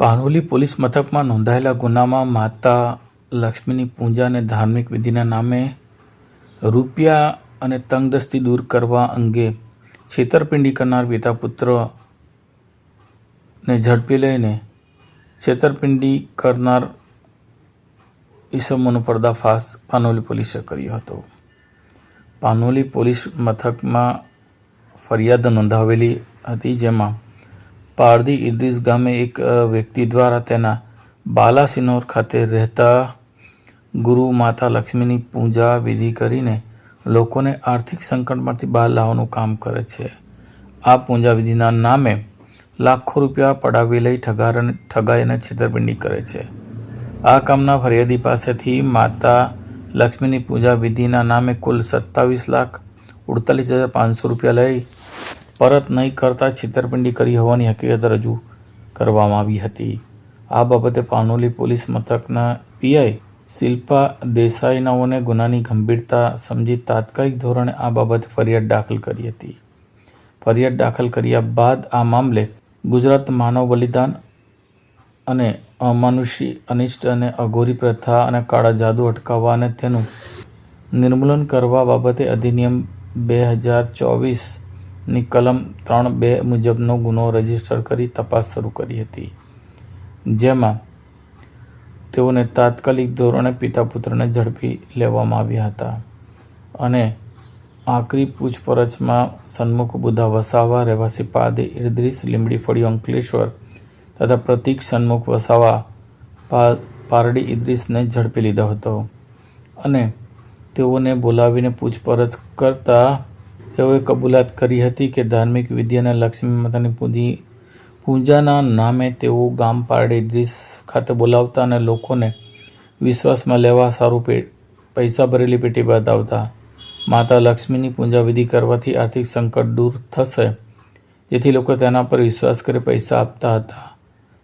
Panoli police મથકમાં નોંધાયેલા ગુનામાં માતા લક્ષ્મીની પૂજા અને ધાર્મિક વિધિના નામે રૂપિયા અને તંગદસ્તી દૂર કરવા અંગે છેતરપિંડી કરનાર પિતા પુત્રને ઝડપી લઈને છેતરપિંડી કરનાર ઈસમોનો પર્દાફાશ પાનોલી પોલીસે કર્યો હતો. પાનોલી પોલીસ મથકમાં ફરિયાદ નોંધાવેલી હતી જેમાં પારડી ઇદ્રીસ ગામે એક વ્યક્તિ દ્વારા તેના બાલાસિનોર ખાતે રહેતા ગુરુ માતા લક્ષ્મીની પૂજા વિધિ કરીને લોકોને આર્થિક સંકટમાંથી બહાર લાવવાનું કામ કરે છે. આ પૂજા વિધિના નામે લાખો રૂપિયા પડાવી લઈ ઠગારણ ઠગાઈ અને છેતરપિંડી કરે છે. આ કામના ફરિયાદી પાસેથી માતા લક્ષ્મીની પૂજા વિધિના નામે કુલ સત્તાવીસ લાખ ઉડતાલીસ હજાર પાંચસો રૂપિયા લઈ પરત નહીં કરતા છેતરપિંડી કરી હોવાની હકીકત રજૂ કરવામાં આવી હતી. આ બાબતે પાનોલી પોલીસ મથકના પીઆઈ શિલ્પા દેસાઈનાઓને ગુનાની ગંભીરતા સમજી તાત્કાલિક ધોરણે આ બાબતે ફરિયાદ દાખલ કરી હતી. ફરિયાદ દાખલ કર્યા બાદ આ મામલે ગુજરાત માનવ બલિદાન અને અમાનુષી અનિષ્ટ અને અઘોરી પ્રથા અને કાળા જાદુ અટકાવવા અને તેનું નિર્મૂલન કરવા બાબતે અધિનિયમ બે હજાર ચોવીસની કલમ ત્રણ બે મુજબનો ગુનો રજિસ્ટર કરી તપાસ શરૂ કરી હતી. જેમાં તેઓને તાત્કાલિક ધોરણે પિતા પુત્રને ઝડપી લેવામાં આવ્યા હતા અને આકરી પૂછપરછમાં સન્મુખ બુધા વસાવા રહેવાસી પાદે ઇરદ્રીસ લીમડી ફળિયો, અંકલેશ્વર તથા પ્રતિક સન્મુખ વસાવા પારડી ઇદ્રીસને ઝડપી લીધો હતો અને તેઓને બોલાવીને પૂછપરછ કરતા તેઓએ કબૂલાત કરી હતી કે ધાર્મિક વિધિ અને લક્ષ્મી માતાની પૂજી, પૂજાના નામે તેઓ ગામ પારડી દ્રીસ ખાતે બોલાવતા અને લોકોને વિશ્વાસમાં લેવા સારું પે, પૈસા ભરેલી પેટી બતાવતા. માતા લક્ષ્મીની પૂજા વિધિ કરવાથી આર્થિક સંકટ દૂર થશે, જેથી લોકો તેના પર વિશ્વાસ કરી પૈસા આપતા હતા.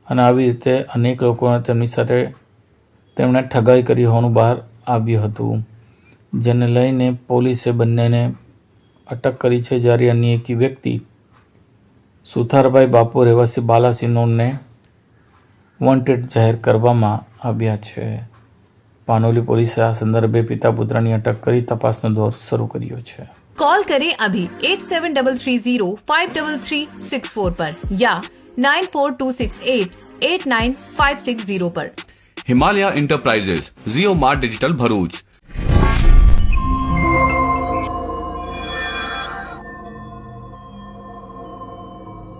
અને આવી રીતે અનેક લોકોને તેમની સાથે તેમણે ઠગાઈ કરી હોવાનું બહાર આવ્યું હતું, જેને લઈને પોલીસે બંનેને અટક કરી છે જ્યારે અન્ય એક વ્યક્તિ સુથારભાઈ બાપુ રહેવાસી બાલાસિનોરને વોન્ટેડ જાહેર કરવામાં આવ્યા છે. પાનોલી પોલીસે આ સંદર્ભે પિતા પુત્રની અટક કરી તપાસનો દોર શરૂ કર્યો છે. કોલ કરે અભી eight seven double three zero five double three six four પર યા nine four two six eight eight nine five six zero પર. Himalaya enterprises Jio mart digital Bharuch